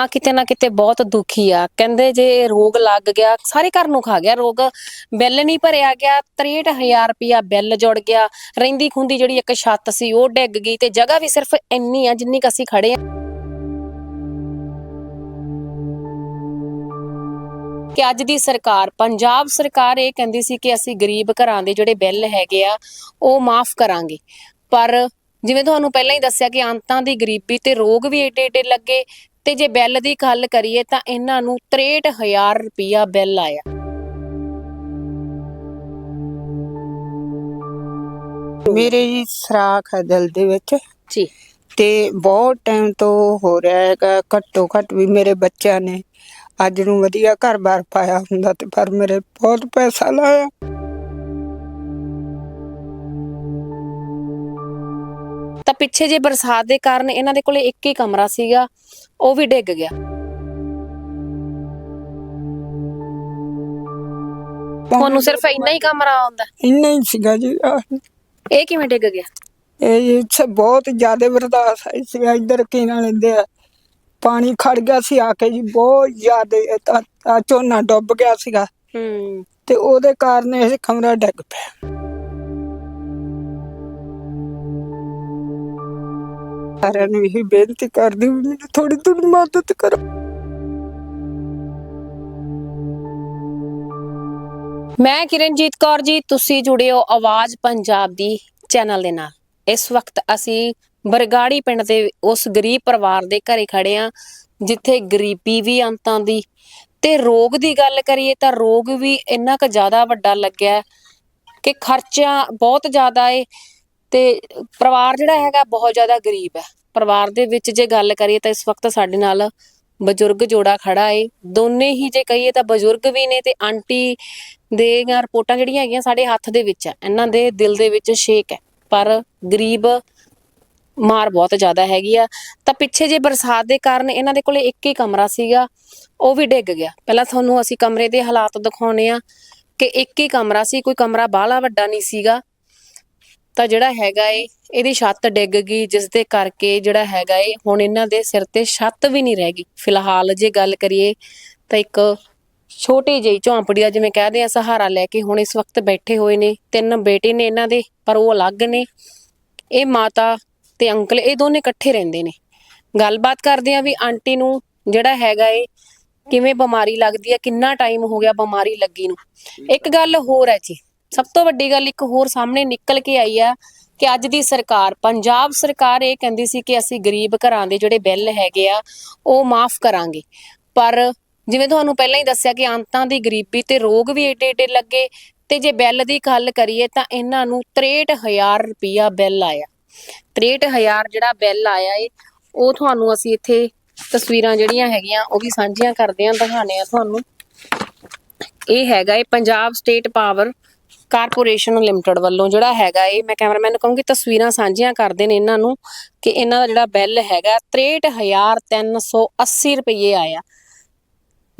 ਮਾਂ ਕਿਤੇ ਨਾ ਕਿਤੇ ਬਹੁਤ ਦੁਖੀ ਆ। ਕਹਿੰਦੇ ਜੇ ਰੋਗ ਲੱਗ ਗਿਆ, ਸਾਰੇ ਘਰ ਨੂੰ ਖਾ ਗਿਆ ਰੋਗ। ਬਿੱਲ ਨਹੀਂ ਭਰਿਆ ਗਿਆ 63000 ਰੁਪਿਆ ਬਿੱਲ ਜੁੜ ਗਿਆ। ਰਹਿੰਦੀ ਖੁੰਦੀ ਜਿਹੜੀ ਇੱਕ ਛੱਤ ਸੀ, ਉਹ ਡਿੱਗ ਗਈ ਤੇ ਜਗ੍ਹਾ ਵੀ ਸਿਰਫ ਇੰਨੀ ਆ ਜਿੰਨੀ ਅਸੀਂ ਖੜੇ ਆ। ਕਿ ਅੱਜ ਦੀ ਸਰਕਾਰ, ਪੰਜਾਬ ਸਰਕਾਰ ਇਹ ਕਹਿੰਦੀ ਸੀ ਕਿ ਅਸੀਂ ਗਰੀਬ ਘਰਾਂ ਦੇ ਜਿਹੜੇ ਬਿੱਲ ਹੈਗੇ ਆ, ਉਹ ਮਾਫ ਕਰਾਂਗੇ। ਪਰ ਜਿਵੇਂ ਤੁਹਾਨੂੰ ਪਹਿਲਾਂ ਹੀ ਦੱਸਿਆ ਕਿ ਅੰਤਾਂ ਦੀ ਗਰੀਬੀ ਤੇ ਰੋਗ ਵੀ ਏਡੇ ਏਡੇ ਲੱਗੇ ਤੇ ਜੇ ਬਿੱਲ ਦੀ ਗੱਲ ਕਰੀਏ ਤਾਂ ਇਹਨਾਂ ਨੂੰ 63000 ਰੁਪਿਆ ਬਿੱਲ ਆਇਆ। ਮੇਰੇ ਜੀ ਸਰਾਖ ਹੈ ਦਿਲ ਦੇ ਵਿੱਚ। ਜੀ। ਤੇ ਬਹੁਤ ਟਾਈਮ ਤੋਂ ਹੋ ਰਿਹਾ ਹੈਗਾ ਘੱਟੋ ਘੱਟ ਵੀ ਮੇਰੇ ਬੱਚਿਆਂ ਨੇ ਅੱਜ ਨੂੰ ਵਧੀਆ ਘਰ-ਬਾਰ ਪਾਇਆ ਹੁੰਦਾ ਤੇ ਪਰ ਮੇਰੇ ਬਹੁਤ ਪੈਸਾ ਲਾਇਆ। ਤਾਂ ਪਿੱਛੇ ਜੇ ਬਰਸਾਤ ਦੇ ਕਾਰਨ ਇਹਨਾਂ ਦੇ ਕੋਲੇ ਇੱਕ ਹੀ ਕਮਰਾ ਸੀਗਾ ਉਹ ਵੀ ਡਿੱਗ ਗਿਆ। ਤੁਹਾਨੂੰ ਸਿਰਫ ਇੰਨਾ ਹੀ ਕਮਰਾ ਆਉਂਦਾ? ਇੰਨਾ ਹੀ ਸੀਗਾ ਜੀ। ਇਹ ਕਿਵੇਂ ਡਿੱਗ ਗਿਆ? ਇਹ ਇੱਥੇ ਬਹੁਤ ਜ਼ਿਆਦਾ ਬਰਦਾਸ਼ਤ ਹੈ ਸੀ ਇੱਧਰ ਕੀ ਨਾਲ ਲੈਂਦੇ ਆ। ਪਾਣੀ ਖੜ ਗਿਆ ਸੀ ਆ ਕੇ ਜੀ ਬਹੁਤ ਜ਼ਿਆਦਾ ਝੋਨਾ ਡੁੱਬ ਗਿਆ ਸੀਗਾ। ਹੂੰ। ਤੇ ਉਹਦੇ ਕਾਰਨ ਇਹ ਕਮਰਾ ਡਿੱਗ ਪਿਆ। ਸਾਰਿਆਂ ਨੂੰ ਇਹ ਬੇਨਤੀ ਕਰਦੀ ਵੀ ਮੈਨੂੰ ਥੋੜੀ ਥੋੜੀ ਮਦਦ ਕਰੋ। ਮੈਂ ਕਿਰਨਜੀਤ ਕੌਰ ਜੀ, ਤੁਸੀਂ ਜੁੜੇ ਹੋ ਆਵਾਜ਼ ਪੰਜਾਬ ਦੀ ਚੈਨਲ ਦੇ ਨਾਲ। ਇਸ ਵਕਤ ਅਸੀਂ ਬਰਗਾੜੀ ਪਿੰਡ ਦੇ ਉਸ ਗਰੀਬ ਪਰਿਵਾਰ ਦੇ ਘਰੇ ਖੜੇ ਆ ਜਿੱਥੇ ਗਰੀਬੀ ਵੀ ਅੰਤਾਂ ਦੀ ਤੇ ਰੋਗ ਦੀ ਗੱਲ ਕਰੀਏ ਤਾਂ ਰੋਗ ਵੀ ਇੰਨਾ ਕੁ ਜ਼ਿਆਦਾ ਵੱਡਾ ਲੱਗਿਆ ਕਿ ਖਰਚਾ ਬਹੁਤ ਜ਼ਿਆਦਾ ਏ। ਤੇ ਪਰਿਵਾਰ ਜਿਹੜਾ ਹੈਗਾ ਬਹੁਤ ਜ਼ਿਆਦਾ ਗਰੀਬ ਹੈ। ਪਰਿਵਾਰ ਦੇ ਵਿੱਚ ਜੇ ਗੱਲ ਕਰੀਏ ਤਾਂ ਇਸ ਵਕਤ ਸਾਡੇ ਨਾਲ ਬਜ਼ੁਰਗ ਜੋੜਾ ਖੜਾ ਏ। ਦੋਨੇ ਹੀ ਜੇ ਕਹੀਏ ਤਾਂ ਬਜ਼ੁਰਗ ਵੀ ਨੇ ਤੇ ਆਂਟੀ ਦੇ ਰਿਪੋਰਟਾਂ ਜਿਹੜੀਆਂ ਹੈਗੀਆਂ ਸਾਡੇ ਹੱਥ ਦੇ ਵਿੱਚ ਆ ਇਹਨਾਂ ਦੇ ਦਿਲ ਦੇ ਵਿੱਚ ਸ਼ੇਕ ਹੈ। ਪਰ ਗਰੀਬ ਮਾਰ ਬਹੁਤ ਜ਼ਿਆਦਾ ਹੈਗੀ ਆ। ਤਾਂ ਪਿੱਛੇ ਜੇ ਬਰਸਾਤ ਦੇ ਕਾਰਨ ਇਹਨਾਂ ਦੇ ਕੋਲੇ ਇੱਕ ਹੀ ਕਮਰਾ ਸੀਗਾ, ਉਹ ਵੀ ਡਿੱਗ ਗਿਆ। ਪਹਿਲਾਂ ਤੁਹਾਨੂੰ ਅਸੀਂ ਕਮਰੇ ਦੇ ਹਾਲਾਤ ਦਿਖਾਉਣੇ ਆ ਕਿ ਇੱਕ ਹੀ ਕਮਰਾ ਸੀ, ਕੋਈ ਕਮਰਾ ਬਾਹਲਾ ਵੱਡਾ ਨਹੀਂ ਸੀਗਾ। ਤਾਂ ਜਿਹੜਾ ਹੈਗਾ ਏ ਇਹਦੀ ਛੱਤ ਡਿੱਗ ਗਈ ਜਿਸ ਦੇ ਕਰਕੇ ਜਿਹੜਾ ਹੈਗਾ ਏ ਹੁਣ ਇਹਨਾਂ ਦੇ ਸਿਰ ਤੇ ਛੱਤ ਵੀ ਨਹੀਂ ਰਹਿ ਗਈ। ਫਿਲਹਾਲ ਜੇ ਗੱਲ ਕਰੀਏ ਤਾਂ ਇੱਕ ਛੋਟੀ ਜਿਹੀ ਝੌਂਪੜੀ ਦਾ ਜਿਵੇਂ ਕਹਦੇ ਆ ਸਹਾਰਾ ਲੈ ਕੇ ਹੁਣ ਇਸ ਵਕਤ ਬੈਠੇ ਹੋਏ ਨੇ। ਤਿੰਨ ਬੇਟੇ ਨੇ ਇਹਨਾਂ ਦੇ ਪਰ ਉਹ ਅਲੱਗ ਨੇ। ਇਹ ਮਾਤਾ ਤੇ ਅੰਕਲ ਇਹ ਦੋਨੇ ਇਕੱਠੇ ਰਹਿੰਦੇ ਨੇ। ਗੱਲਬਾਤ ਕਰਦੇ ਆ ਵੀ ਆਂਟੀ ਨੂੰ ਜਿਹੜਾ ਹੈਗਾ ਏ ਕਿਵੇਂ ਬਿਮਾਰੀ ਲੱਗਦੀ ਆ ਕਿੰਨਾ ਟਾਈਮ ਹੋ ਗਿਆ ਬਿਮਾਰੀ ਲੱਗੀ ਨੂੰ। ਇੱਕ ਗੱਲ ਹੋਰ ਹੈ ਜੀ। ਸਭ ਤੋਂ ਵੱਡੀ ਗੱਲ ਇੱਕ ਹੋਰ ਸਾਹਮਣੇ ਨਿਕਲ ਕੇ ਆਈ ਆ ਕਿ ਅੱਜ ਦੀ ਸਰਕਾਰ, ਪੰਜਾਬ ਸਰਕਾਰ ਇਹ ਕਹਿੰਦੀ ਸੀ ਕਿ ਅਸੀਂ ਗਰੀਬ ਘਰਾਂ ਦੇ ਜਿਹੜੇ ਬਿੱਲ ਹੈਗੇ ਆ, ਉਹ ਮਾਫ ਕਰਾਂਗੇ। ਪਰ ਜਿਵੇਂ ਤੁਹਾਨੂੰ ਪਹਿਲਾਂ ਹੀ ਦੱਸਿਆ ਕਿ ਅੰਤਾਂ ਦੀ ਗਰੀਬੀ ਤੇ ਰੋਗ ਵੀ ਏਡੇ ਏਡੇ ਲੱਗੇ ਤੇ ਜੇ ਬਿੱਲ ਦੀ ਗੱਲ ਕਰੀਏ ਤਾਂ ਇਹਨਾਂ ਨੂੰ 63000 ਰੁਪਿਆ ਬਿੱਲ ਆਇਆ। 63000 ਜਿਹੜਾ ਬਿੱਲ ਆਇਆ ਏ, ਉਹ ਤੁਹਾਨੂੰ ਅਸੀਂ ਇੱਥੇ ਤਸਵੀਰਾਂ ਜਿਹੜੀਆਂ ਹੈਗੀਆਂ, ਉਹ ਵੀ ਸਾਂਝੀਆਂ ਕਰਦੇ ਆਂ ਦਿਖਾਣੇ ਆ ਤੁਹਾਨੂੰ। ਇਹ ਹੈਗਾ ਏ Punjab state power corporation limited ਵੱਲੋਂ ਜਿਹੜਾ ਹੈਗਾ ਏ ਮੈਂ ਕੈਮਰਾਮੈਨ ਨੂੰ ਕਹੂੰਗੀ, ਤਸਵੀਰਾਂ ਸਾਂਝੀਆਂ ਕਰਦੇ ਨੇ ਇਹਨਾਂ ਨੂੰ ਕਿ ਇਹਨਾਂ ਦਾ ਜਿਹੜਾ ਬਿੱਲ ਹੈਗਾ 63380 ਰੁਪਏ ਆਇਆ।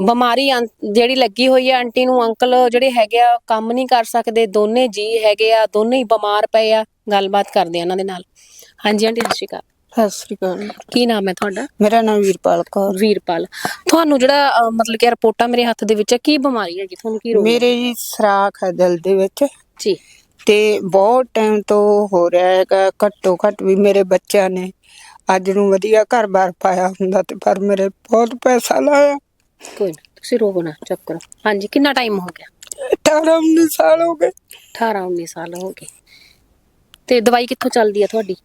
ਬਿਮਾਰੀ ਆਂ- ਜਿਹੜੀ ਲੱਗੀ ਹੋਈ ਆ, ਆਂਟੀ ਨੂੰ ਅੰਕਲ ਜਿਹੜੇ ਹੈਗੇ ਆ ਕੰਮ ਨਹੀਂ ਕਰ ਸਕਦੇ, ਦੋਨੇ ਜੀ ਹੈਗੇ ਆ, ਦੋਨੇ ਹੀ ਬਿਮਾਰ ਪਏ ਆ। ਗੱਲਬਾਤ ਕਰਦੇ ਆ ਇਹਨਾਂ ਦੇ ਨਾਲ। ਹਾਂਜੀ, ਆਂਟੀ, ਸਤਿ ਸ਼੍ਰੀ ਅਕਾਲ। ਸਤਿ ਸ੍ਰੀ ਅਕਾਲ। ਕੀ ਨਾਮ ਹੈ ਤੁਹਾਡਾ? ਮੇਰਾ ਨਾਮ ਵੀਰਪਾਲ ਕੌਰ। ਵੀਰਪਾਲ ਤੁਹਾਨੂੰ ਜਿਹੜਾ ਅਹ, ਮਤਲਬ ਕਿ ਰਿਪੋਰਟਾਂ ਮੇਰੇ ਹੱਥ ਦੇ ਵਿੱਚ ਆ ਕੀ ਬਿਮਾਰੀ ਹੈਗੀ? ਤੁਹਾਨੂੰ ਕੀ ਰੋਗ ਹੈ? ਮੇਰੇ ਜੀ ਸਰਾਖ ਹੈ ਦਿਲ ਦੇ ਵਿੱਚ। ਜੀ। ਤੇ ਬਹੁਤ ਟਾਈਮ ਤੋਂ ਹੋ ਰਿਹਾ ਹੈਗਾ ਘੱਟੋ ਘੱਟ ਵੀ ਮੇਰੇ ਬੱਚਿਆਂ ਨੇ ਅੱਜ ਨੂੰ ਵਧੀਆ ਘਰ-ਬਾਰ ਪਾਇਆ ਹੁੰਦਾ ਤੇ ਪਰ ਮੇਰੇ ਬਹੁਤ ਪੈਸਾ ਲਾਇਆ। ਕੋਈ ਨਾ ਤੁਸੀਂ ਰੋਵੋ ਨਾ ਚੁੱਪ ਕਰੋ। ਹਾਂਜੀ ਕਿੰਨਾ ਟਾਈਮ ਹੋ ਗਿਆ? 18 19 ਸਾਲ ਹੋ ਗਏ। 18 19 ਸਾਲ ਹੋ ਗਏ। ਤੇ ਦਵਾਈ ਕਿੱਥੋਂ ਚੱਲਦੀ ਆ ਤੁਹਾਡੀ?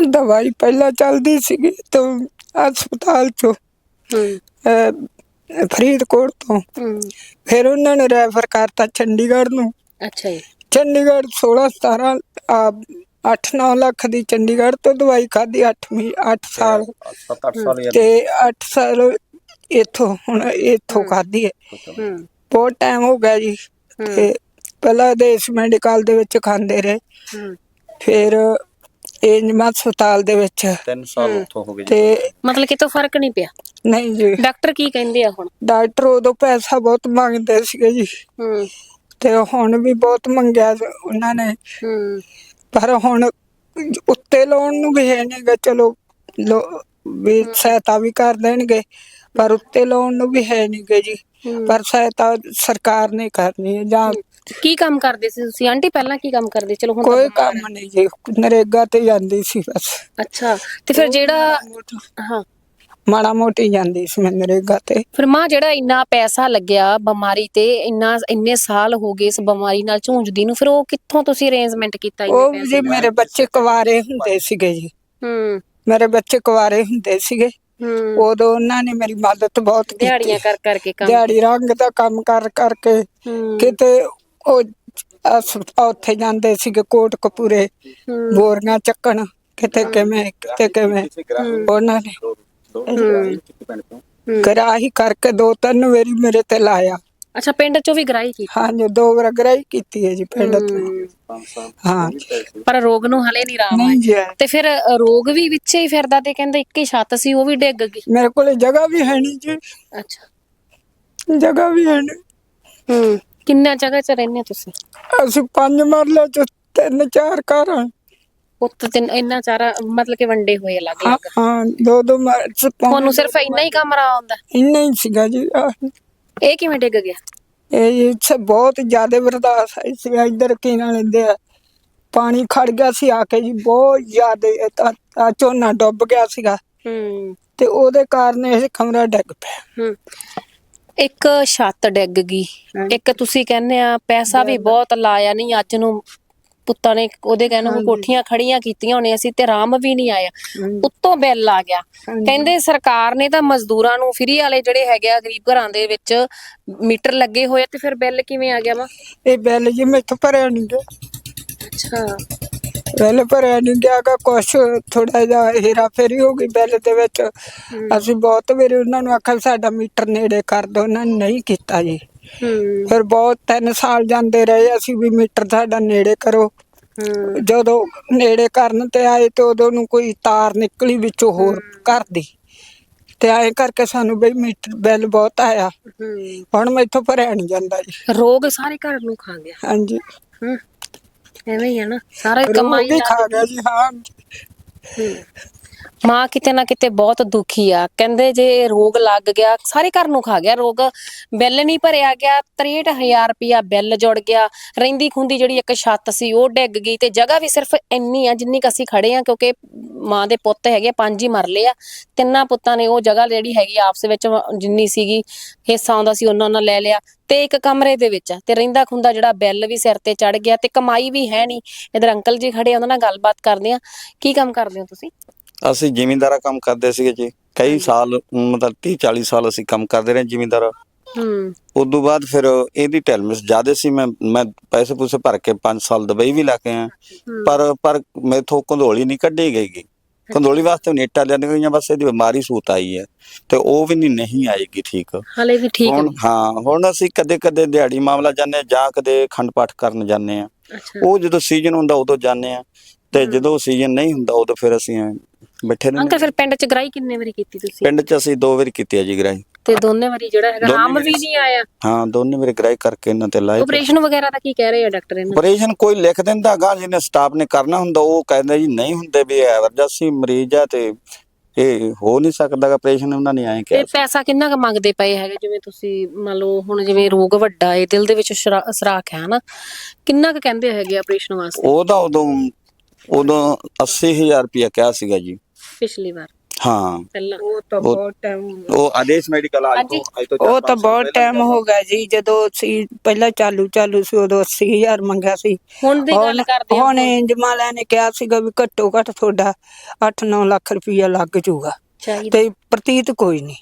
ਦਵਾਈ ਪਹਿਲਾਂ ਚੱਲਦੀ ਸੀਗੀ ਤੋਂ ਹਸਪਤਾਲ ਚੋਂ ਅਹ, ਫਰੀਦਕੋਟ ਤੋਂ। ਫਿਰ ਉਹਨਾਂ ਨੇ ਰੈਫਰ ਕਰਤਾ ਚੰਡੀਗੜ੍ਹ ਨੂੰ। ਅੱਛਾ ਜੀ। ਚੰਡੀਗੜ੍ਹ 16 17 8-9 ਲੱਖ ਦੀ ਚੰਡੀਗੜ੍ਹ ਤੋਂ ਦਵਾਈ ਖਾਧੀ 8ਵੀਂ 8 ਸਾਲ। 7-8 ਸਾਲ ਤੇ 8 ਸਾਲ ਇਥੋਂ ਹੁਣ ਇਥੋਂ ਖਾਧੀ ਹੈ। ਬਹੁਤ ਟਾਈਮ ਹੋ ਗਿਆ ਜੀ। ਤੇ ਪਹਿਲਾਂ ਦੇਸ਼ ਮੈਡੀਕਲ ਦੇ ਵਿੱਚ ਖਾਂਦੇ ਰਹੇ। ਹੂੰ। ਫਿਰ ਏਜਮਾ ਹਸਪਤਾਲ ਦੇ ਵਿੱਚ। 3 ਸਾਲ ਉੱਥੋਂ ਹੋ ਗਏ ਜੀ। ਤੇ ਮਤਲਬ ਕਿਤੋਂ ਫ਼ਰਕ ਨਹੀਂ ਪਿਆ? ਨਹੀਂ ਜੀ। ਡਾਕਟਰ ਕੀ ਕਹਿੰਦੇ ਆ ਹੁਣ? ਡਾਕਟਰ ਉਦੋਂ ਪੈਸਾ ਬਹੁਤ ਮੰਗਦੇ ਸੀਗੇ ਜੀ। ਹੂੰ। ਤੇ ਹੁਣ ਵੀ ਬਹੁਤ ਮੰਗਿਆ ਉਹਨਾਂ ਨੇ। ਹੂੰ। ਪਰ ਹੁਣ ਉੱਤੇ ਲਾਉਣ ਨੂੰ ਵੀ ਹੈ ਨਹੀਂਗਾ ਚਲੋ ਲੋ- ਵੀ ਸਹਾਇਤਾ ਵੀ ਕਰ ਦੇਣਗੇ ਪਰ ਉੱਤੇ ਲਾਉਣ ਨੂੰ ਵੀ ਹੈ ਨਹੀਂ ਗੇ ਜੀ। ਪਰ ਸਹਾਇਤਾ ਸਰਕਾਰ ਨੇ ਕਰਨੀ ਹੈ ਜਾਂ ਕੀ ਕੰਮ ਕਰਦੇ ਸੀ ਤੁਸੀਂ? ਆਂਟੀ ਪਹਿਲਾਂ ਕੀ ਕੰਮ ਕਰਦੇ? ਚਲੋ ਹੁਣ ਤਾਂ ਕੋਈ ਬਿਮਾਰ ਕੰਮ ਨਹੀਂ ਜੀ ਨਰੇਗਾ ਤੇ ਜਾਂਦੀ ਸੀ ਬਸ। ਅੱਛਾ ਤੇ ਫਿਰ ਜਿਹੜਾ ਹਾਂ। ਮਾੜਾ ਮੋਟੀ ਜਾਂਦੀ ਸੀ ਮੈਂ ਨਰੇਗਾ ਤੇ। ਫਿਰ ਮਾਂ ਜਿਹੜਾ ਇੰਨਾ ਪੈਸਾ ਲੱਗਿਆ ਬਿਮਾਰੀ ਤੇ ਇੰਨਾ ਇੰਨੇ ਸਾਲ ਹੋ ਗਏ ਇਸ ਬਿਮਾਰੀ ਨਾਲ ਝੂੰਝਦੀ ਨੂੰ ਫਿਰ ਉਹ ਕਿੱਥੋਂ ਤੁਸੀਂ ਅਰੇਂਜਮੈਂਟ ਕੀਤਾ ਇੰਨੇ ਉਹ ਪੈਸੇ ਜੀ ਮੇਰੇ ਬੱਚੇ ਕੁਵਾਰੇ ਹੁੰਦੇ ਸੀਗੇ ਜੀ। ਹੂੰ। ਮੇਰੇ ਬੱਚੇ ਕੁਵਾਰੇ ਹੁੰਦੇ ਸੀਗੇ। ਹੂੰ। ਉਦੋਂ ਉਹਨਾਂ ਨੇ ਮੇਰੀ ਮਦਦ ਬਹੁਤ ਕੀਤੀ। ਦਿਹਾੜੀਆਂ ਕਰ ਕਰਕੇ ਕੰਮ। ਦਿਹਾੜੀ ਰੰਗ ਦਾ ਕੰਮ ਕਰ ਕਰਕੇ ਹੂੰ। ਕਿਤੇ ਉਹ ਅਸ- ਉੱਥੇ ਜਾਂਦੇ ਸੀਗੇ ਕੋਟ ਕਪੂਰੇ ਹੂੰ। ਬੋਰੀਆਂ ਚੱਕਣ। ਕਿਤੇ ਕਿਵੇਂ ਕਿਤੇ ਕਿਵੇਂ। ਉਹਨਾਂ ਨੇ। ਹੂੰ। ਗਰਾਹੀ ਕਰਕੇ ਦੋ ਤਿੰਨ ਵਾਰੀ ਮੇਰੇ ਤੇ ਲਾਇਆ। ਅੱਛਾ ਪਿੰਡ ਚੋਂ ਵੀ ਗ੍ਰਾਈ ਕੀਤੀ? ਹਾਂ ਜੀ ਦੋ ਵਾਰ ਗਰਾਹੀ ਕੀਤੀ ਹੈ ਜੀ ਪਿੰਡ ਤੋਂ। ਹੂੰ। ਪਰ ਰੋਗ ਨੂੰ ਹਲੇ ਨਹੀਂ ਰਾਮ ਨਹੀਂ ਜੀ ਤੇ ਫਿਰ ਰੋਗ ਵੀ ਵਿੱਚੇ ਹੀ ਫਿਰਦਾ ਤੇ ਕਹਿੰਦੇ ਇੱਕ ਹੀ ਛੱਤ ਸੀ ਉਹ ਵੀ ਡਿੱਗ ਗਈ। ਮੇਰੇ ਕੋਲ ਜਗ੍ਹਾ ਵੀ ਹੈ ਨਹੀਂ ਜੀ। ਅੱਛਾ। ਜਗ੍ਹਾ ਵੀ ਹੈ ਨਹੀਂ। ਹੂੰ। ਕਿੰਨਾ ਜਗ੍ਹਾ 'ਚ ਰਹਿੰਦੇ ਤੁਸੀਂ? ਅਸੀਂ ਪੰਜ ਮਰਲੇ ਚ ਤਿੰਨ ਚਾਰ ਘਰ ਹਾਂ ਉੱਤ ਤਿੰਨ ਇੰਨਾ ਚਾਰਾ ਮਤਲਬ ਕਿ ਵੰਡੇ ਹੋਏ ਅਲੱਗ ਹਾਂ, ਅਲੱਗ ਹਾਂ ਦੋ ਦੋ ਮਰ ਚ ਤੁਹਾਨੂੰ ਸਿਰਫ ਇੰਨਾ ਹੀ ਕਮਰਾ ਆਉਂਦਾ? ਇੰਨਾ ਹੀ ਸੀਗਾ ਜੀ। ਇਹ ਕਿਵੇਂ ਡਿੱਗ ਗਿਆ? ਇਹ ਇੱਥੇ ਬਹੁਤ ਜ਼ਿਆਦਾ ਬਰਦਾਸ਼ਤ ਹੈ ਸੀ ਇੱਧਰ ਕੀ ਨਾਲ ਲੈਂਦੇ ਆ। ਪਾਣੀ ਖੜ ਗਿਆ ਸੀ ਆ ਕੇ ਜੀ ਬਹੁਤ ਜ਼ਿਆਦਾ ਝੋਨਾ ਡੁੱਬ ਗਿਆ ਸੀਗਾ। ਹੂੰ। ਤੇ ਉਹਦੇ ਕਾਰਨ ਇਹ ਕਮਰਾ ਡਿੱਗ ਪਿਆ। ਹੂੰ। ਇੱਕ ਛੱਤ ਡਿੱਗ ਗਈ। ਇੱਕ ਤੁਸੀਂ ਕਹਿੰਦੇ ਆ ਪੈਸਾ ਵੀ ਬਹੁਤ ਲਾਇਆ ਨਹੀਂ ਅੱਜ ਨੂੰ ਪੁੱਤਾਂ ਨੇ ਉਹਦੇ ਕਹਿਣ ਨੂੰ ਕੋਠੀਆਂ ਖੜੀਆਂ ਕੀਤੀਆਂ ਹੋਣੀਆਂ ਸੀ ਤੇ ਰਾਮ ਵੀ ਨਹੀਂ ਆਇਆ। ਉੱਤੋਂ ਬਿੱਲ ਆ ਗਿਆ। ਕਹਿੰਦੇ ਸਰਕਾਰ ਨੇ ਤਾਂ ਮਜ਼ਦੂਰਾਂ ਨੂੰ ਫ੍ਰੀ ਵਾਲੇ ਜਿਹੜੇ ਹੈਗੇ ਆ ਗਰੀਬ ਘਰਾਂ ਦੇ ਵਿੱਚ ਮੀਟਰ ਲੱਗੇ ਹੋਏ ਤੇ ਫਿਰ ਬਿੱਲ ਕਿਵੇਂ ਆ ਗਿਆ ਵਾ? ਇਹ ਬਿੱਲ ਜੀ ਮੈਥੋਂ ਭਰਿਆ ਨਹੀਂ ਗਿਆ। ਅੱਛਾ। ਬਿੱਲ ਭਰਿਆ ਨਹੀਂ ਗਿਆ ਗਾ ਕੁਛ ਥੋੜਾ ਜਿਹਾ ਹੇਰਾ ਫੇਰੀ ਹੋ ਗਈ ਬਿੱਲ ਦੇ ਵਿੱਚ। ਅਸੀਂ ਬਹੁਤ ਵਾਰੀ ਉਹਨਾਂ ਨੂੰ ਆਖਿਆ ਸਾਡਾ ਮੀਟਰ ਨੇੜੇ ਕਰ ਦਿਓ ਉਹਨਾਂ ਨੇ ਨਹੀਂ ਕੀਤਾ ਜੀ। ਹੂੰ। ਫਿਰ ਬਹੁਤ ਤਿੰਨ ਸਾਲ ਜਾਂਦੇ ਰਹੇ ਅਸੀਂ ਵੀ ਮੀਟਰ ਸਾਡਾ ਨੇੜੇ ਕਰੋ। ਹੂੰ। ਜਦੋਂ ਨੇੜੇ ਕਰਨ ਤੇ ਆਏ ਤੇ ਉਦੋਂ ਨੂੰ ਕੋਈ ਤਾਰ ਨਿਕਲੀ ਵਿੱਚੋਂ ਹੋਰ ਘਰ ਦੀ। ਤੇ ਐਂ ਕਰਕੇ ਸਾਨੂੰ ਬਈ ਮੀਟਰ ਬਿੱਲ ਬਹੁਤ ਆਇਆ। ਹੂੰ। ਹੁਣ ਮੈਥੋਂ ਭਰਿਆ ਨਹੀਂ ਜਾਂਦਾ ਜੀ। ਰੋਗ ਸਾਰੇ ਘਰ ਨੂੰ ਖਾ ਗਿਆ। ਹਾਂਜੀ। ਹੂੰ। ਐਵੇਂ ਹੀ ਹੈ ਨਾ ਸਾਰਾ ਹੀ ਕਮਾਈ ਖਾ ਗਿਆ ਜੀ ਹਾਂ। ਮਾਂ ਕਿਤੇ ਨਾ ਕਿਤੇ ਬਹੁਤ ਦੁਖੀ ਆ। ਕਹਿੰਦੇ ਜੇ ਰੋਗ ਲੱਗ ਗਿਆ ਸਾਰੇ ਘਰ ਨੂੰ ਖਾ ਗਿਆ। ਰੋਗ ਬਿੱਲ ਨਹੀਂ ਭਰਿਆ ਗਿਆ 63000 ਰੁਪਿਆ ਬਿੱਲ ਜੁੜ ਗਿਆ। ਰਹਿੰਦੀ ਖੁੰਦੀ ਜਿਹੜੀ ਇੱਕ ਛੱਤ ਸੀ ਉਹ ਡਿੱਗ ਗਈ ਤੇ ਜਗ੍ਹਾ ਵੀ ਸਿਰਫ ਇੰਨੀ ਆ ਜਿੰਨੀ ਕ ਅਸੀਂ ਖੜੇ ਆ ਕਿਉਂਕਿ ਮਾਂ ਦੇ ਪੁੱਤ ਹੈਗੇ ਆ, ਪੰਜ ਹੀ ਮਰ ਲਏ ਆ। ਤਿੰਨਾਂ ਪੁੱਤਾਂ ਨੇ ਉਹ ਜਗ੍ਹਾ ਜਿਹੜੀ ਹੈਗੀ ਆਪਸ ਵਿੱਚ ਜਿੰਨੀ ਸੀਗੀ ਹਿੱਸਾ ਆਉਂਦਾ ਸੀ ਉਹਨਾਂ ਨਾਲ ਲੈ ਲਿਆ। ਤੇ ਇੱਕ ਕਮਰੇ ਦੇ ਵਿੱਚ ਤੇ ਰਹਿੰਦਾ ਖੁੰਦਾ ਜਿਹੜਾ ਬਿੱਲ ਵੀ ਸਿਰ ਤੇ ਚੜ ਗਿਆ ਤੇ ਕਮਾਈ ਵੀ ਹੈ ਨਹੀਂ। ਇਧਰ ਅੰਕਲ ਜੀ ਖੜੇ ਉਹਨਾਂ ਨਾਲ ਗੱਲਬਾਤ ਕਰਦੇ ਆ। ਕੀ ਕੰਮ ਕਰਦੇ ਹੋ ਤੁਸੀਂ? ਅਸੀਂ ਜ਼ਿਮੀਂਦਾਰਾ ਕੰਮ ਕਰਦੇ ਸੀਗੇ ਜੀ। ਕਈ ਸਾਲ ਮਤਲਬ 30 40 ਸਾਲ ਅਸੀਂ ਕੰਮ ਕਰਦੇ ਰਹੇ ਜ਼ਿਮੀਂਦਾਰਾ। ਹੂੰ। ਉਸ ਤੋਂ ਬਾਅਦ ਫਿਰ ਇਹਦੀ ਟੈਲਮਸ ਜ਼ਿਆਦਾ ਸੀ। ਮੈਂ ਮੈਂ ਪੈਸੇ ਪੂਸੇ ਭਰ ਕੇ 5 ਸਾਲ ਦੁਬਈ ਵੀ ਲਾ ਕੇ ਆਇਆ। ਪਰ ਪਰ ਮੈਥੋਂ ਕੰਧੋਲੀ ਨਹੀਂ ਕੱਢੀ ਗਈ ਕੰਧੋਲੀ ਵਾਸਤੇ ਨੇਟਾ ਲੈਣ ਗਈਆਂ ਬਸ ਇਹਦੀ ਬਿਮਾਰੀ ਸੂਤ ਆਈ ਹੈ। ਤੇ ਉਹ ਵੀ ਨਹੀਂ ਨਹੀਂ ਆਏਗੀ ਠੀਕ। ਹਲੇ ਵੀ ਠੀਕ ਹੁਣ ਹਾਂ। ਹੁਣ ਅਸੀਂ ਕਦੇ ਕਦੇ ਦਿਹਾੜੀ ਮਾਮਲਾ ਜਾਂਦੇ ਹਾਂ ਜਾਂ ਕਦੇ ਖੰਡ ਪਾਠ ਕਰਨ ਜਾਂਦੇ ਆ ਉਹ ਜਦੋਂ ਸੀਜ਼ਨ ਹੁੰਦਾ ਉਦੋਂ ਜਾਂਦੇ ਆ ਤੇ ਜਦੋਂ ਸੀਜ਼ਨ ਨਹੀਂ ਹੁੰਦਾ ਉਦੋਂ ਫਿਰ ਅਸੀਂ ਬੈਠੇ ਰਹਿੰਦੇ ਅੰਕਲ ਫਿਰ ਪਿੰਡ ਚ ਗਰਾਈ ਕਿੰਨੇ ਵਾਰੀ ਕੀਤੀ ਤੁਸੀਂ? ਪਿੰਡ 'ਚ ਅਸੀਂ ਦੋ ਵਾਰੀ ਕੀਤੀ ਹੈ ਜੀ ਗ੍ਰਾਈ ਤੇ ਦੋਨੇ ਵਾਰੀ ਜਿਹੜਾ ਹੈਗਾ ਰਾਮ ਵੀ ਵਾਰੀ। ਨਹੀਂ ਆਇਆ? ਹਾਂ ਦੋਨੇ ਮੇਰੇ ਗ੍ਰਾਈ ਕਰਕੇ ਇਹਨਾਂ ਤੇ ਲਾਏ। ਆਪਰੇਸ਼ਨ ਵਗੈਰਾ ਦਾ ਕੀ ਕਹਿ ਰਹੇ ਆ ਡਾਕਟਰ ਇਹਨਾਂ? ਆਪਰੇਸ਼ਨ ਕੋਈ ਲਿਖ ਦਿੰਦਾ ਗਾ ਜਿਹਨੇ ਸਟਾਫ ਨੇ ਕਰਨਾ ਹੁੰਦਾ ਉਹ ਕਹਿੰਦਾ ਜੀ ਨਹੀਂ ਹੁੰਦੇ ਵੀ ਐਮਰਜੈਂਸੀ ਮਰੀਜ਼ ਆ ਤੇ ਇਹ ਹੋ ਨਹੀਂ ਸਕਦਾ ਆਪਰੇਸ਼ਨ ਉਹਨਾਂ ਨੇ ਐਂ ਤੇ ਕਿਹਾ ਪੈਸਾ ਕਿੰਨਾ ਕੁ ਮੰਗਦੇ ਪਏ ਹੈਗੇ? ਜਿਵੇਂ ਤੁਸੀਂ ਮੰਨ ਲਓ ਹੁਣ ਜਿਵੇਂ ਰੋਗ ਵੱਡਾ ਏ ਦਿਲ ਦੇ ਵਿੱਚ ਸ਼ਰਾ- ਸਰਾਖ ਹੈ ਹਨਾ ਕਿੰਨਾ ਕੁ ਕਹਿੰਦੇ ਹੈਗੇ ਆਪਰੇਸ਼ਨ ਵਾਸਤੇ? ਉਹਦਾ ਉਦੋਂ ਉਦੋਂ 80000 ਰੁਪਇਆ ਕਿਹਾ ਸੀਗਾ ਜੀ। ਪਿਛਲੀ ਵਾਰ। ਹਾਂ। ਪਹਿਲਾਂ। ਉਹ ਤਾਂ ਬਹੁਤ ਟਾਈਮ ਉਹ ਆਦੇਸ਼ ਮੈਡੀਕਲ ਅੱਜ ਤੋਂ ਅੱਜ ਤੋਂ ਚਾਰ ਉਹ ਪੰਜ ਤਾਂ ਸਾਲ ਬਹੁਤ ਪਹਿਲਾਂ ਟਾਈਮ ਹੋ ਗਿਆ ਜੀ। ਜਦੋਂ ਅਸੀਂ ਪਹਿਲਾਂ ਚਾਲੂ ਚਾਲੂ ਸੀ ਉਦੋਂ 80000 ਮੰਗਿਆ ਸੀ। ਹੁਣ ਦੀ ਗੱਲ ਕਰਦੇ ਹੁਣ ਜਮਾਲਾ ਨੇ ਕਿਹਾ ਸੀਗਾ ਵੀ ਘੱਟੋ ਘੱਟ ਤੁਹਾਡਾ 8-9 ਲੱਖ ਰੁਪਈਆ ਲੱਗ ਜਾਊਗਾ। ਚਾਹੀਦਾ। ਤੇ ਪ੍ਰਤੀਤ ਕੋਈ ਨਹੀਂ।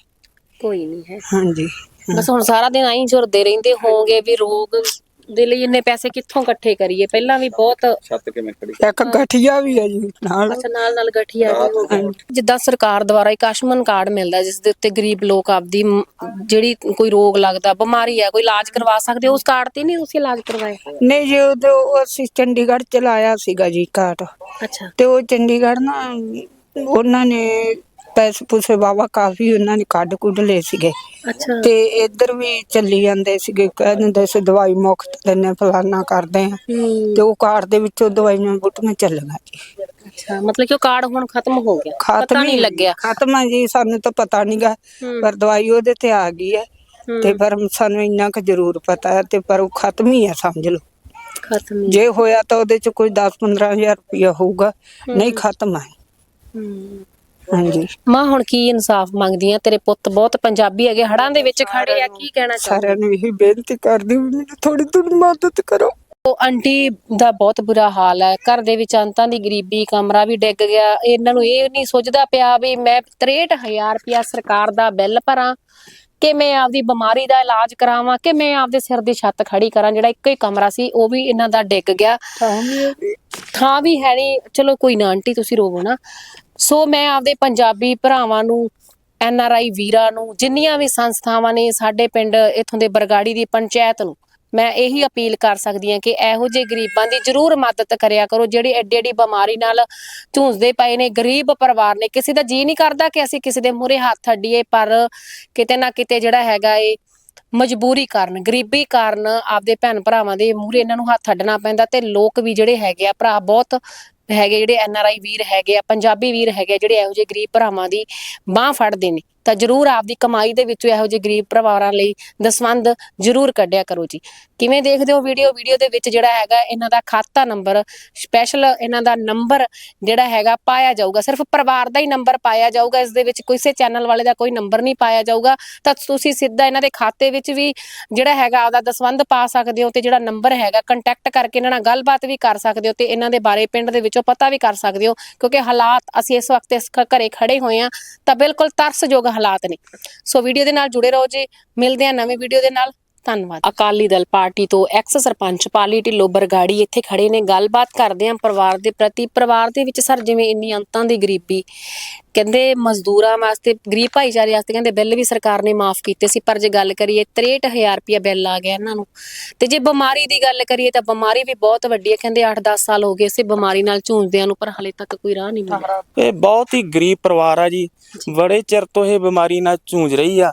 ਕੋਈ ਨਹੀਂ ਹੈ। ਹਾਂਜੀ। ਬਸ ਹੁਣ ਸਾਰਾ ਦਿਨ ਆਈ ਝੁਰਦੇ ਰਹਿੰਦੇ ਹੋਵੋਗੇ ਵੀ ਰੋਗ ਦੇ ਲਈ ਇੰਨੇ ਪੈਸੇ ਕਿੱਥੋਂ ਇਕੱਠੇ ਕਰੀਏ? ਪਹਿਲਾਂ ਵੀ ਬਹੁਤ ਛੱਤ ਕਿਵੇਂ ਖੜੀ? ਇੱਕ ਗਠੀਆ ਵੀ ਹੈ ਜੀ ਨਾਲ। ਅੱਛਾ ਨਾਲ ਨਾਲ ਗਠੀਆ ਵੀ ਹੋ ਜਿੱਦਾਂ ਸਰਕਾਰ ਦੁਆਰਾ ਇੱਕ ਆਯੁਸ਼ਮਾਨ ਕਾਰਡ ਮਿਲਦਾ ਜਿਸ ਦੇ ਉੱਤੇ ਗਰੀਬ ਲੋਕ ਆਪਦੀ ਜਿਹੜੀ ਕੋਈ ਰੋਗ ਲੱਗਦਾ ਬਿਮਾਰੀ ਹੈ ਕੋਈ ਇਲਾਜ ਕਰਵਾ ਸਕਦੇ ਉਸ ਕਾਰਡ ਤੇ ਨਹੀਂ ਤੁਸੀਂ ਇਲਾਜ ਕਰਵਾਇਆ? ਨਹੀਂ ਜੀ ਉਹ ਅਸੀਂ ਚੰਡੀਗੜ੍ਹ ਚਲਾਇਆ ਸੀਗਾ ਜੀ ਕਾਟ ਅੱਛਾ। ਤੇ ਉਹ ਚੰਡੀਗੜ੍ਹ ਨਾ ਉਹਨਾਂ ਨੇ ਪੈਸੇ ਪੂਸੇ ਵਾਵਾ ਕਾਫੀ ਉਹਨਾਂ ਨੇ ਕੱਢ ਕੁੱਢ ਲਏ ਸੀਗੇ। ਅੱਛਾ। ਤੇ ਇੱਧਰ ਵੀ ਚੱਲੀ ਜਾਂਦੇ ਸੀਗੇ ਕਹਿ ਦਿੰਦੇ ਸੀ ਦਵਾਈ ਮੁਫਤ ਦਿੰਨੇ ਫਲਾਨਾ ਕਰਦੇ ਆ। ਤੇ ਉਹ ਕਾਰਡ ਦੇ ਵਿੱਚੋਂ ਦਵਾਈਆਂ ਬੁੱਟੀਆਂ ਚੱਲੀਆਂ ਜੀ। ਅੱਛਾ ਮਤਲਬ ਕਿ ਉਹ ਕਾਰਡ ਹੁਣ ਖਤਮ ਹੋ ਗਿਆ। ਪਤਾ ਨਹੀਂ ਲੱਗਿਆ। ਖਤਮ ਹੈ ਜੀ ਸਾਨੂੰ ਤਾਂ ਪਤਾ ਨਹੀਂਗਾ। ਪਰ ਦਵਾਈ ਉਹਦੇ ਤੇ ਆ ਗਈ ਹੈ। ਤੇ ਪਰ ਸਾਨੂੰ ਇੰਨਾ ਕੁ ਜ਼ਰੂਰ ਪਤਾ ਹੈ ਤੇ ਪਰ ਉਹ ਖਤਮ ਹੀ ਹੈ ਸਮਝ ਲਓ। ਖਤਮ ਹੀ। ਜੇ ਹੋਇਆ ਤਾਂ ਉਹਦੇ ਚ ਕੋਈ 10-15000 ਰੁਪਇਆ ਹੋਊਗਾ। ਨਹੀਂ ਖਤਮ ਹੈ ਹੂੰ। ਹਾਂਜੀ। ਮਾਂ ਹੁਣ ਕੀ ਇਨਸਾਫ ਮੰਗਦੀ ਆ? ਤੇਰੇ ਪੁੱਤ ਬਹੁਤ ਪੰਜਾਬੀ ਹੈਗੇ ਹੜਾਂ ਦੇ ਵਿੱਚ ਖੜੇ ਆ ਕੀ ਕਹਿਣਾ ਚਾਹੁੰਦੇ ਸਾਰਿਆਂ ਨੂੰ ਇਹੀ ਬੇਨਤੀ ਕਰਦੀ ਵੀ ਮੈਨੂੰ ਥੋੜੀ ਥੋੜੀ ਮਦਦ ਕਰੋ। ਉਹ ਆਂਟੀ ਦਾ ਬਹੁਤ ਬੁਰਾ ਹਾਲ ਹੈ ਘਰ ਦੇ ਵਿੱਚ ਅੰਤਾਂ ਦੀ ਗਰੀਬੀ ਕਮਰਾ ਵੀ ਡਿੱਗ ਗਿਆ। ਇਹਨਾਂ ਨੂੰ ਇਹ ਨਹੀਂ ਸੋਚਦਾ ਪਿਆ ਵੀ ਮੈਂ 63000 ਰੁਪਇਆ ਸਰਕਾਰ ਦਾ ਬਿੱਲ ਭਰਾਂ ਕਿ ਮੈਂ ਆਪਦੀ ਬਿਮਾਰੀ ਦਾ ਇਲਾਜ ਕਰਾਵਾਂ ਕਿ ਮੈਂ ਆਪਦੇ ਸਿਰ ਦੀ ਛੱਤ ਖੜੀ ਕਰਾਂ। ਜਿਹੜਾ ਇੱਕੋ ਹੀ ਕਮਰਾ ਸੀ ਉਹ ਵੀ ਇਹਨਾਂ ਦਾ ਡਿੱਗ ਗਿਆ। ਥਾਂ ਵੀ ਹੈ ਨਹੀਂ। ਚਲੋ ਕੋਈ ਨਾ ਆਂਟੀ ਤੁਸੀਂ ਰੋਵੋ ਨਾ। ਸੋ ਮੈਂ ਆਪਦੇ ਪੰਜਾਬੀ ਭਰਾਵਾਂ ਨੂੰ, ਐਨ ਆਰ ਆਈ ਵੀਰਾਂ ਨੂੰ, ਜਿੰਨੀਆਂ ਵੀ ਸੰਸਥਾਵਾਂ ਨੇ ਸਾਡੇ ਪਿੰਡ ਇਥੋਂ ਦੇ ਬਰਗਾੜੀ ਦੀ ਪੰਚਾਇਤ ਨੂੰ, ਮੈਂ ਇਹੀ ਅਪੀਲ ਕਰ ਸਕਦੀ ਹਾਂ ਕਿ ਇਹੋ ਜਿਹੇ ਗਰੀਬਾਂ ਦੀ ਜ਼ਰੂਰ ਮਦਦ ਕਰਿਆ ਕਰੋ, ਜਿਹੜੇ ਐਡੀ ਐਡੀ ਬਿਮਾਰੀ ਨਾਲ ਝੂੰਝਦੇ ਪਏ ਨੇ, ਗਰੀਬ ਪਰਿਵਾਰ ਨੇ। ਕਿਸੇ ਦਾ ਜੀ ਨਹੀਂ ਕਰਦਾ ਕਿ ਅਸੀਂ ਕਿਸੇ ਦੇ ਮੂਹਰੇ ਹੱਥ ਅੱਡੀਏ ਪਰ ਕਿਤੇ ਨਾ ਕਿਤੇ ਜਿਹੜਾ ਹੈਗਾ ਏ, ਮਜਬੂਰੀ ਕਾਰਨ, ਗਰੀਬੀ ਕਾਰਨ ਆਪਦੇ ਭੈਣ ਭਰਾਵਾਂ ਦੇ ਮੂਹਰੇ ਇਹਨਾਂ ਨੂੰ ਹੱਥ ਅੱਡਣਾ ਪੈਂਦਾ ਤੇ ਲੋਕ ਵੀ ਜਿਹੜੇ ਹੈਗੇ ਆ, ਭਰਾ ਬਹੁਤ ਹੈਗੇ ਜਿਹੜੇ ਐਨ ਆਰ ਆਈ ਵੀਰ ਹੈਗੇ ਆ, ਪੰਜਾਬੀ ਵੀਰ ਹੈਗੇ ਆ, ਜਿਹੜੇ ਇਹੋ ਜਿਹੇ ਗਰੀਬ ਭਰਾਵਾਂ ਦੀ ਬਾਹ ਫੜਦੇ ਨੇ। ਤਾਂ ਜਰੂਰ ਆਪਦੀ ਕਮਾਈ ਦੇ ਵਿੱਚੋਂ ਇਹੋ ਜਿਹੇ ਗਰੀਬ ਪਰਿਵਾਰਾਂ ਲਈ ਦਸਵੰਦ ਜਰੂਰ ਕੱਢਿਆ ਕਰੋ ਜੀ। ਕਿਵੇਂ ਦੇਖਦੇ ਹੋ ਵੀਡੀਓ? ਵੀਡੀਓ ਦੇ ਵਿੱਚ ਜਿਹੜਾ ਹੈਗਾ ਇਹਨਾਂ ਦਾ ਖਾਤਾ ਨੰਬਰ ਸਪੈਸ਼ਲ ਇਹਨਾਂ ਦਾ ਨੰਬਰ ਜਿਹੜਾ ਹੈਗਾ ਪਾਇਆ ਜਾਊਗਾ। ਸਿਰਫ ਪਰਿਵਾਰ ਦਾ ਹੀ ਨੰਬਰ ਪਾਇਆ ਜਾਊਗਾ, ਇਸ ਦੇ ਵਿੱਚ ਕਿਸੇ ਚੈਨਲ ਵਾਲੇ ਦਾ ਕੋਈ ਨੰਬਰ ਨਹੀਂ ਪਾਇਆ ਜਾਊਗਾ। ਤਾਂ ਤੁਸੀਂ ਸਿੱਧਾ ਇਹਨਾਂ ਦੇ ਖਾਤੇ ਵਿੱਚ ਵੀ ਜਿਹੜਾ ਹੈਗਾ ਆਪਦਾ ਦਸਵੰਦ ਪਾ ਸਕਦੇ ਹੋ ਤੇ ਜਿਹੜਾ ਨੰਬਰ ਹੈਗਾ ਕੰਟੈਕਟ ਕਰਕੇ ਇਹਨਾਂ ਨਾਲ ਗੱਲਬਾਤ ਵੀ ਕਰ ਸਕਦੇ ਹੋ ਤੇ ਇਹਨਾਂ ਦੇ ਬਾਰੇ ਪਿੰਡ ਦੇ ਵਿੱਚੋਂ ਪਤਾ ਵੀ ਕਰ ਸਕਦੇ ਹੋ। ਕਿਉਂਕਿ ਹਾਲਾਤ ਅਸੀਂ ਇਸ ਵਕਤ ਇਸ ਘਰੇ ਖੜੇ ਹੋਏ ਆ ਤਾਂ ਬਿਲਕੁਲ ਤਰਸਯੋਗ ਹਾਲਾਤ ਨੇ। ਸੋ ਵੀਡੀਓ ਦੇ ਨਾਲ ਜੁੜੇ ਰਹੋ ਜੀ। ਮਿਲਦੇ ਆ ਨਵੇਂ ਵੀਡੀਓ ਦੇ ਨਾਲ। ਧੰਨਵਾਦ। ਅਕਾਲੀ ਦਲ ਪਾਰਟੀ ਤੋਂ ਐਕਸ ਸਰਪੰਚ ਪਾਲੀ ਢਿੱਲੋਂ ਬਰਗਾੜੀ ਇੱਥੇ ਖੜੇ ਨੇ। ਗੱਲਬਾਤ ਕਰਦੇ ਆ ਪਰਿਵਾਰ ਦੇ ਪ੍ਰਤੀ। ਪਰਿਵਾਰ ਦੇ ਵਿੱਚ ਸਰ ਜਿਵੇਂ ਇੰਨੀ ਅੰਤਾਂ ਦੀ ਗਰੀਬੀ ਕਹਿੰਦੇ ਮਜ਼ਦੂਰਾਂ ਵਾਸਤੇ ਗਰੀਬ ਭਾਈਚਾਰੇ ਵਾਸਤੇ ਕਹਿੰਦੇ ਬਿੱਲ ਵੀ ਸਰਕਾਰ ਨੇ ਮਾਫ ਕੀਤੇ ਸੀ ਪਰ ਜੇ ਗੱਲ ਕਰੀਏ 63000 ਰੁਪਇਆ ਬਿੱਲ ਆ ਗਿਆ ਇਹਨਾਂ ਨੂੰ ਤੇ ਜੇ ਬਿਮਾਰੀ ਦੀ ਗੱਲ ਕਰੀਏ ਤਾਂ ਬਿਮਾਰੀ ਵੀ ਬਹੁਤ ਵੱਡੀ ਹੈ ਕਹਿੰਦੇ 8-10 ਸਾਲ ਹੋ ਗਏ ਇਸੇ ਬਿਮਾਰੀ ਨਾਲ ਝੂੰਝਦਿਆਂ ਨੂੰ ਪਰ ਹਲੇ ਤੱਕ ਕੋਈ ਰਾਹ ਨਹੀਂ ਮਿਲਿਆ। ਇਹ ਬਹੁਤ ਹੀ ਗਰੀਬ ਪਰਿਵਾਰ ਆ ਜੀ ਬੜੇ ਚਿਰ ਤੋਂ ਇਹ ਬਿਮਾਰੀ ਨਾਲ ਜੂਝ ਰਹੀ ਆ।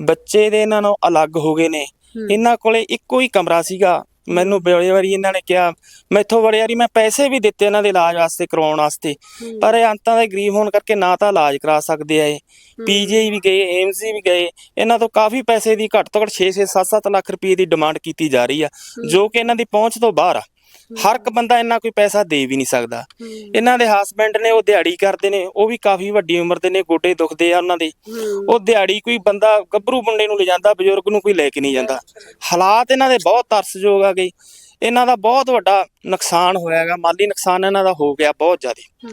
ਬੱਚੇ ਦੇ ਇਹਨਾਂ ਨੂੰ ਅਲੱਗ ਹੋ ਗਏ ਨੇ। ਇਹਨਾਂ ਕੋਲੇ ਇੱਕੋ ਹੀ ਕਮਰਾ ਸੀਗਾ ਮੈਨੂੰ ਬੜੇ ਵਾਰੀ ਇਹਨਾਂ ਨੇ ਕਿਹਾ ਮੈਥੋਂ ਬੜੇ ਵਾਰੀ ਮੈਂ ਪੈਸੇ ਵੀ ਦਿੱਤੇ ਇਹਨਾਂ ਦੇ ਇਲਾਜ ਵਾਸਤੇ ਕਰਵਾਉਣ ਵਾਸਤੇ। ਪਰ ਇਹ ਅੰਤਾਂ ਦੇ ਗਰੀਬ ਹੋਣ ਕਰਕੇ ਨਾ ਤਾਂ ਇਲਾਜ ਕਰਾ ਸਕਦੇ ਆ ਇਹ। ਪੀਜੀ ਵੀ ਗਏ ਏਮਸ ਵੀ ਗਏ ਇਹਨਾਂ ਤੋਂ ਕਾਫੀ ਪੈਸੇ ਦੀ ਘੱਟ ਤੋਂ ਘੱਟ 6-6 7-7 ਲੱਖ ਰੁਪਏ ਦੀ ਡਿਮਾਂਡ ਕੀਤੀ ਜਾ ਰਹੀ ਆ ਜੋ ਕਿ ਇਹਨਾਂ ਦੀ ਪਹੁੰਚ ਤੋਂ ਬਾਹਰ ਆ। ਹਰ ਇੱਕ ਬੰਦਾ ਇੰਨਾ ਕੋਈ ਪੈਸਾ ਦੇ ਵੀ ਨਹੀਂ ਸਕਦਾ। ਇਹਨਾਂ ਦੇ ਹਸਬੰਡ ਨੇ ਉਹ ਦਿਹਾੜੀ ਕਰਦੇ ਨੇ ਉਹ ਵੀ ਕਾਫੀ ਵੱਡੀ ਉਮਰ ਦੇ ਨੇ ਗੋਡੇ ਦੁਖਦੇ ਆ ਉਹਨਾਂ ਦੇ। ਉਹ ਦਿਹਾੜੀ ਕੋਈ ਬੰਦਾ ਗੱਭਰੂ ਮੁੰਡੇ ਨੂੰ ਲੈ ਜਾਂਦਾ ਬਜ਼ੁਰਗ ਨੂੰ ਕੋਈ ਲੈ ਕੇ ਨਹੀਂ ਜਾਂਦਾ। ਹਾਲਾਤ ਇਹਨਾਂ ਦੇ ਬਹੁਤ ਤਰਸਯੋਗ ਆ ਗਏ। ਇਹਨਾਂ ਦਾ ਬਹੁਤ ਵੱਡਾ ਨੁਕਸਾਨ ਹੋਇਆਗਾ ਮਾਲੀ ਨੁਕਸਾਨ ਇਹਨਾਂ ਦਾ ਹੋ ਗਿਆ ਬਹੁਤ ਜ਼ਿਆਦਾ।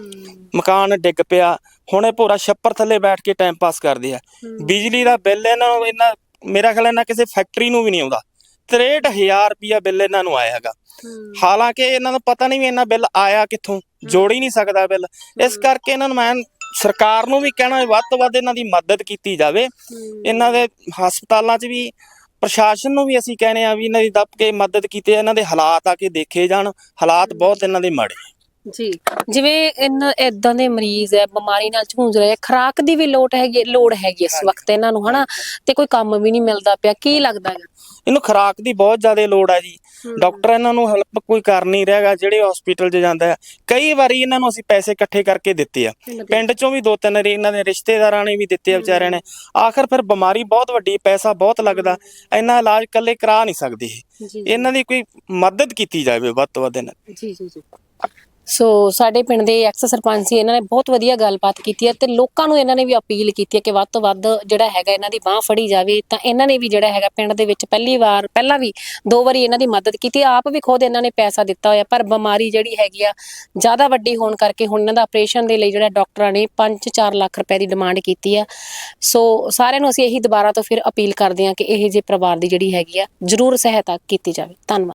ਮਕਾਨ ਡਿੱਗ ਪਿਆ। ਹੁਣ ਇਹ ਪੂਰਾ ਛੱਪਰ ਥੱਲੇ ਬੈਠ ਕੇ ਟਾਈਮ ਪਾਸ ਕਰਦੇ ਆ। ਬਿਜਲੀ ਦਾ ਬਿੱਲ ਇਹਨਾਂ ਨੂੰ ਇਹਨਾਂ ਮੇਰਾ ਖਿਆਲ ਇਹਨਾਂ ਕਿਸੇ ਫੈਕਟਰੀ ਨੂੰ ਵੀ ਨਹੀਂ ਆਉਂਦਾ। 63000 ਰੁਪਿਆ ਬਿੱਲ ਇਹਨਾਂ ਨੂੰ ਆਇਆ ਹੈਗਾ। ਹੂੰ। ਹਾਲਾਂਕਿ ਇਹਨਾਂ ਨੂੰ ਪਤਾ ਨਹੀਂ ਵੀ ਇਹਨਾਂ ਬਿੱਲ ਆਇਆ ਕਿੱਥੋਂ ਜੋੜ ਹੀ ਨਹੀਂ ਸਕਦਾ ਬਿੱਲ। ਇਸ ਕਰਕੇ ਇਹਨਾਂ ਨੂੰ ਮੈਂ ਸਰਕਾਰ ਨੂੰ ਵੀ ਕਹਿਣਾ ਵੱਧ ਤੋਂ ਵੱਧ ਇਹਨਾਂ ਦੀ ਮਦਦ ਕੀਤੀ ਜਾਵੇ। ਇਹਨਾਂ ਦੇ ਹਸਪਤਾਲਾਂ 'ਚ ਵੀ ਪ੍ਰਸ਼ਾਸਨ ਨੂੰ ਵੀ ਅਸੀਂ ਕਹਿੰਦੇ ਆ ਵੀ ਇਹਨਾਂ ਦੀ ਦੱਬ ਕੇ ਮਦਦ ਕੀਤੀ ਇਹਨਾਂ ਦੇ ਹਾਲਾਤ ਆ ਕੇ ਦੇਖੇ ਜਾਣ। ਹਾਲਾਤ ਬਹੁਤ ਇਹਨਾਂ ਦੇ ਮਾੜੇ। ਜੀ। ਜਿਵੇਂ ਇਨ ਇਦਾਂ ਦੇ ਮਰੀਜ਼ ਹੈ ਬਿਮਾਰੀ ਨਾਲ ਝੂੰਝ ਰਹੇ ਖੁਰਾਕ ਦੀ ਵੀ ਲੋੜ ਹੈਗੀ ਲੋੜ ਹੈਗੀ ਇਸ ਵਕਤ ਇਹਨਾਂ ਨੂੰ ਹਨਾ? ਤੇ ਕੋਈ ਕੰਮ ਵੀ ਨਹੀਂ ਮਿਲਦਾ ਪਿਆ ਕੀ ਲੱਗਦਾ ਹੈ ਇਹਨੂੰ ਖੁਰਾਕ ਦੀ ਬਹੁਤ ਜ਼ਿਆਦਾ ਲੋੜ ਆ ਜੀ। ਡਾਕਟਰ ਇਹਨਾਂ ਨੂੰ ਹੈਲਪ ਕੋਈ ਕਰ ਨਹੀਂ ਰਿਹਾਗਾ ਜਿਹੜੇ ਹਸਪੀਟਲ 'ਚ ਜਾਂਦਾ ਆ ਕਈ ਵਾਰੀ ਇਹਨਾਂ ਨੂੰ ਅਸੀਂ ਪੈਸੇ ਇਕੱਠੇ ਕਰਕੇ ਦਿੱਤੇ ਆ। ਪਿੰਡ 'ਚੋਂ ਵੀ ਦੋ ਤਿੰਨ ਵਾਰੀ ਇਹਨਾਂ ਦੇ ਰਿਸ਼ਤੇਦਾਰਾਂ ਨੇ ਵੀ ਦਿੱਤੇ ਆ ਵਿਚਾਰਿਆਂ ਨੇ। ਆਖਰ ਫਿਰ ਬਿਮਾਰੀ ਬਹੁਤ ਵੱਡੀ ਪੈਸਾ ਬਹੁਤ ਲੱਗਦਾ। ਇੰਨਾ ਇਲਾਜ ਇਕੱਲੇ ਕਰਾ ਨਹੀਂ ਸਕਦੇ ਇਹਨਾਂ ਦੀ ਕੋਈ ਮਦਦ ਕੀਤੀ ਜਾਵੇ ਵੱਧ ਤੋਂ ਵੱਧ ਇਹਨਾਂ। ਜੀ ਜੀ ਜੀ। ਸੋ ਸਾਡੇ ਪਿੰਡ ਦੇ ਐਕਸ ਸਰਪੰਚ ਸੀ, ਇਹਨਾਂ ਨੇ ਬਹੁਤ ਵਧੀਆ ਗੱਲਬਾਤ ਕੀਤੀ ਹੈ ਤੇ ਲੋਕਾਂ ਨੂੰ ਇਹਨਾਂ ਨੇ ਵੀ ਅਪੀਲ ਕੀਤੀ ਹੈ ਕਿ ਵੱਧ ਤੋਂ ਵੱਧ ਜਿਹੜਾ ਹੈਗਾ ਇਹਨਾਂ ਦੀ ਬਾਹ ਫੜੀ ਜਾਵੇ। ਤਾਂ ਇਹਨਾਂ ਨੇ ਵੀ ਜਿਹੜਾ ਹੈਗਾ ਪਿੰਡ ਦੇ ਵਿੱਚ ਪਹਿਲੀ ਵਾਰ, ਪਹਿਲਾਂ ਵੀ ਦੋ ਵਾਰੀ ਇਹਨਾਂ ਦੀ ਮਦਦ ਕੀਤੀ ਆਪ ਵੀ ਖੁਦ ਇਹਨਾਂ ਨੇ ਪੈਸਾ ਦਿੱਤਾ ਹੋਇਆ, ਪਰ ਬਿਮਾਰੀ ਜਿਹੜੀ ਹੈਗੀ ਆ, ਜ਼ਿਆਦਾ ਵੱਡੀ ਹੋਣ ਕਰਕੇ ਹੁਣ ਇਹਨਾਂ ਦਾ ਆਪਰੇਸ਼ਨ ਦੇ ਲਈ ਜਿਹੜਾ ਡਾਕਟਰਾਂ ਨੇ 5-4 ਲੱਖ ਰੁਪਏ ਦੀ ਡਿਮਾਂਡ ਕੀਤੀ ਆ ਸੋ ਸਾਰਿਆਂ ਨੂੰ ਅਸੀਂ ਇਹੀ ਦੁਬਾਰਾ ਤੋਂ ਫਿਰ ਅਪੀਲ ਕਰਦੇ ਹਾਂ ਕਿ ਇਹ ਜੇ ਪਰਿਵਾਰ ਦੀ ਜਿਹੜੀ ਹੈਗੀ ਆ, ਜ਼ਰੂਰ ਸਹਾਇਤਾ ਕੀਤੀ ਜਾਵੇ। ਧੰਨਵਾਦ।